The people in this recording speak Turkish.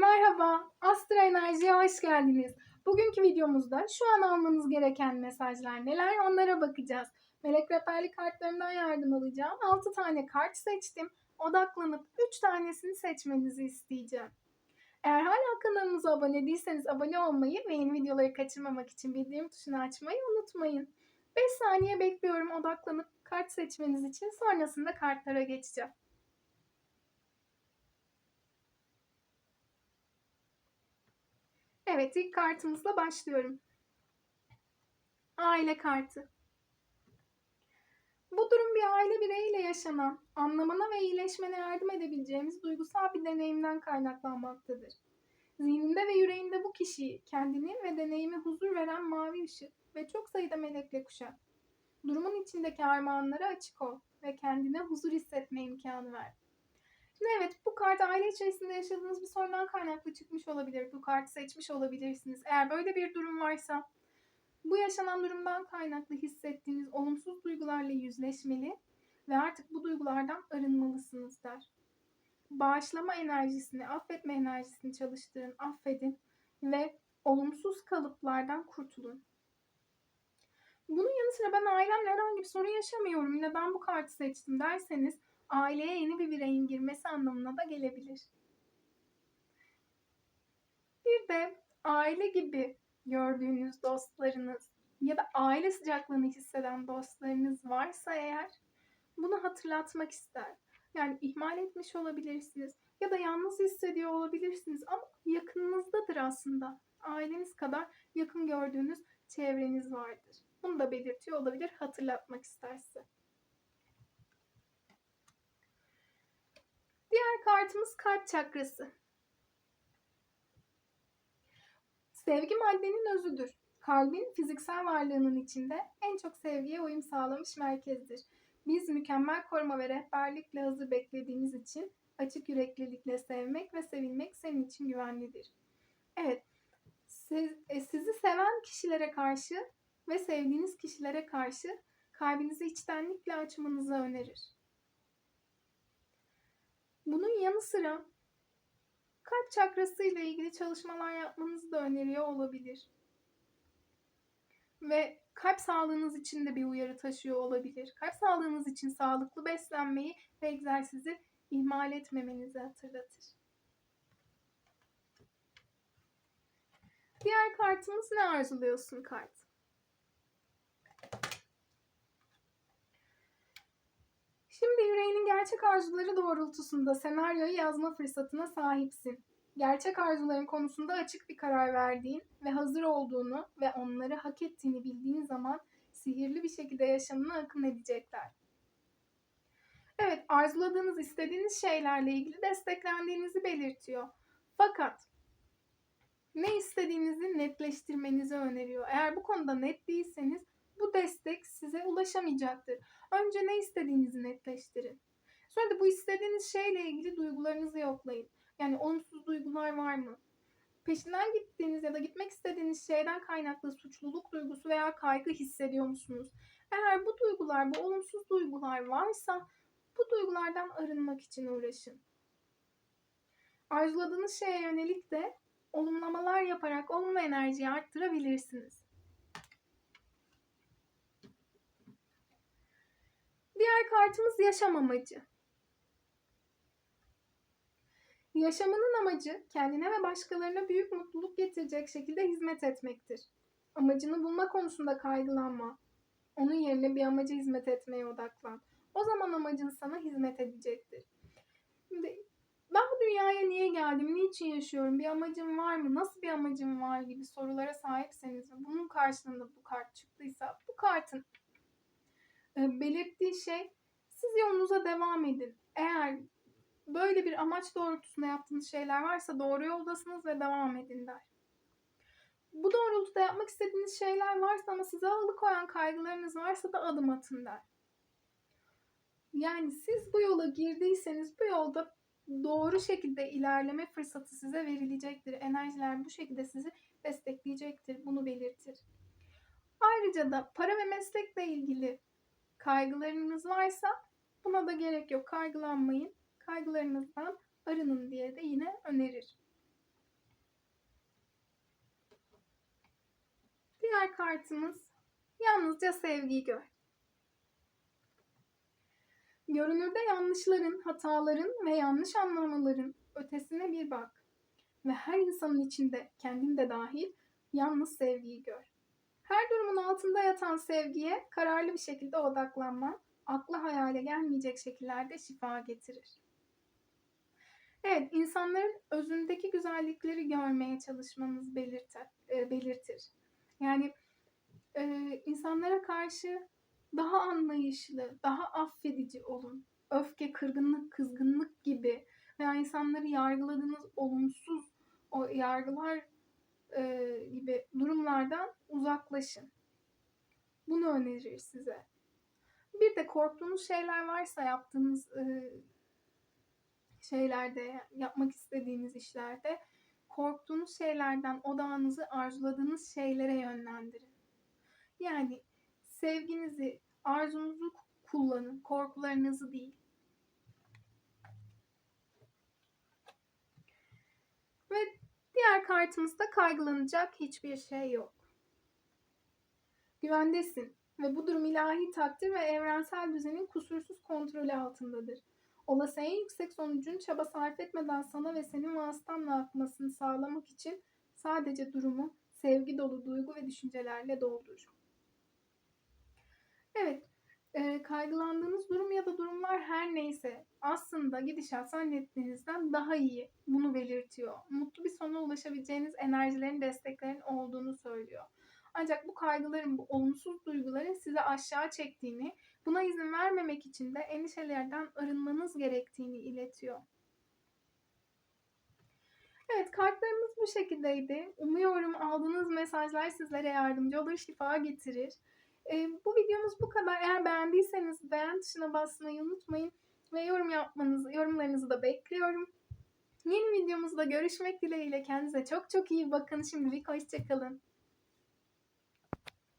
Merhaba, Astra Enerji'ye hoş geldiniz. Bugünkü videomuzda şu an almanız gereken mesajlar neler onlara bakacağız. Melek rehberlik kartlarından yardım alacağım. 6 tane kart seçtim. Odaklanıp 3 tanesini seçmenizi isteyeceğim. Eğer hala kanalımıza abone değilseniz abone olmayı ve yeni videoları kaçırmamak için bildirim tuşunu açmayı unutmayın. 5 saniye bekliyorum odaklanıp kart seçmeniz için. Sonrasında kartlara geçeceğim. Evet, ilk kartımızla başlıyorum. Aile kartı. Bu durum bir aile bireyiyle yaşanan, anlamana ve iyileşmene yardım edebileceğimiz duygusal bir deneyimden kaynaklanmaktadır. Zihninde ve yüreğinde bu kişiyi, kendini ve deneyimi huzur veren mavi ışık ve çok sayıda melekle kuşat. Durumun içindeki armağanlara açık ol ve kendine huzur hissetme imkanı ver. Evet bu kart aile içerisinde yaşadığınız bir sorundan kaynaklı çıkmış olabilir. Bu kartı seçmiş olabilirsiniz. Eğer böyle bir durum varsa bu yaşanan durumdan kaynaklı hissettiğiniz olumsuz duygularla yüzleşmeli ve artık bu duygulardan arınmalısınız der. Bağışlama enerjisini, affetme enerjisini çalıştırın, affedin ve olumsuz kalıplardan kurtulun. Bunun yanı sıra ben ailemle herhangi bir sorun yaşamıyorum. Neden bu kartı seçtim derseniz aileye yeni bir bireyin girmesi anlamına da gelebilir. Bir de aile gibi gördüğünüz dostlarınız ya da aile sıcaklığını hisseden dostlarınız varsa eğer bunu hatırlatmak ister. Yani ihmal etmiş olabilirsiniz ya da yalnız hissediyor olabilirsiniz ama yakınınızdadır aslında. Aileniz kadar yakın gördüğünüz çevreniz vardır. Bunu da belirtiyor olabilir hatırlatmak isterse. Diğer kartımız kalp çakrası. Sevgi maddenin özüdür. Kalbin fiziksel varlığının içinde en çok sevgiye uyum sağlamış merkezdir. Biz mükemmel koruma ve rehberlikle hazır beklediğimiz için açık yüreklilikle sevmek ve sevilmek senin için güvenlidir. Evet, siz, e, sizi seven kişilere karşı ve sevdiğiniz kişilere karşı kalbinizi içtenlikle açmanızı önerir. Bunun yanı sıra kalp çakrası ile ilgili çalışmalar yapmanızı da öneriyor olabilir. Ve kalp sağlığınız için de bir uyarı taşıyor olabilir. Kalp sağlığınız için sağlıklı beslenmeyi ve egzersizi ihmal etmemenizi hatırlatır. Diğer kartımız ne arzuluyorsun kart? Şimdi yüreğinin gerçek arzuları doğrultusunda senaryoyu yazma fırsatına sahipsin. Gerçek arzuların konusunda açık bir karar verdiğin ve hazır olduğunu ve onları hak ettiğini bildiğin zaman sihirli bir şekilde yaşamına akın edecekler. Evet, arzuladığınız, istediğiniz şeylerle ilgili desteklendiğinizi belirtiyor. Fakat ne istediğinizi netleştirmenizi öneriyor. Eğer bu konuda net değilseniz bu destek size ulaşamayacaktır. Önce ne istediğinizi netleştirin. Sonra da bu istediğiniz şeyle ilgili duygularınızı yoklayın. Yani olumsuz duygular var mı? Peşinden gittiğiniz ya da gitmek istediğiniz şeyden kaynaklı suçluluk duygusu veya kaygı hissediyor musunuz? Eğer bu duygular, bu olumsuz duygular varsa bu duygulardan arınmak için uğraşın. Arzuladığınız şeye yönelik de olumlamalar yaparak olumlu enerjiyi arttırabilirsiniz. Diğer kartımız yaşam amacı. Yaşamının amacı kendine ve başkalarına büyük mutluluk getirecek şekilde hizmet etmektir. Amacını bulma konusunda kaygılanma. Onun yerine bir amaca hizmet etmeye odaklan. O zaman amacın sana hizmet edecektir. Şimdi ben bu dünyaya niye geldim, niçin yaşıyorum, bir amacım var mı, nasıl bir amacım var gibi sorulara sahipseniz ve bunun karşılığında bu kart çıktıysa bu kartın e, belirttiği şey siz yolunuza devam edin. Eğer böyle bir amaç doğrultusunda yaptığınız şeyler varsa doğru yoldasınız ve devam edin der. Bu doğrultuda yapmak istediğiniz şeyler varsa ama size alıkoyan kaygılarınız varsa da adım atın der. Yani siz bu yola girdiyseniz bu yolda doğru şekilde ilerleme fırsatı size verilecektir. Enerjiler bu şekilde sizi destekleyecektir. Bunu belirtir. Ayrıca da para ve meslekle ilgili kaygılarınız varsa buna da gerek yok. Kaygılanmayın kaygılarınızdan arının diye de yine önerir. Diğer kartımız yalnızca sevgiyi gör. Görünürde yanlışların, hataların ve yanlış anlamaların ötesine bir bak. Ve her insanın içinde, kendin de dahil, yalnız sevgiyi gör. Her durumun altında yatan sevgiye kararlı bir şekilde odaklanman, akla hayale gelmeyecek şekillerde şifa getirir. Evet, insanların özündeki güzellikleri görmeye çalışmanız belirtir. e, belirtir. Yani e, insanlara karşı daha anlayışlı, daha affedici olun. Öfke, kırgınlık, kızgınlık gibi veya insanları yargıladığınız olumsuz o yargılar e, gibi durumlardan uzaklaşın. Bunu önerir size. Bir de korktuğunuz şeyler varsa yaptığınız e, şeylerde, yapmak istediğiniz işlerde korktuğunuz şeylerden odağınızı arzuladığınız şeylere yönlendirin. Yani sevginizi, arzunuzu kullanın, korkularınızı değil. Ve diğer kartımızda kaygılanacak hiçbir şey yok. Güvendesin ve bu durum ilahi takdir ve evrensel düzenin kusursuz kontrolü altındadır. Olası en yüksek sonucun çaba sarf etmeden sana ve senin vasıtanla akmasını sağlamak için sadece durumu sevgi dolu duygu ve düşüncelerle doldur. Evet, e, kaygılandığınız durum ya da durumlar her neyse aslında gidişat zannettiğinizden daha iyi bunu belirtiyor. Mutlu bir sona ulaşabileceğiniz enerjilerin, desteklerin olduğunu söylüyor. Ancak bu kaygıların, bu olumsuz duyguların sizi aşağı çektiğini, buna izin vermemek için de endişelerden arınmanız gerektiğini iletiyor. Evet kartlarımız bu şekildeydi. Umuyorum aldığınız mesajlar sizlere yardımcı olur, şifa getirir. Ee, bu videomuz bu kadar. Eğer beğendiyseniz beğen tuşuna basmayı unutmayın. Ve yorum yapmanızı, yorumlarınızı da bekliyorum. Yeni videomuzda görüşmek dileğiyle. Kendinize çok çok iyi bakın. Şimdilik hoşçakalın.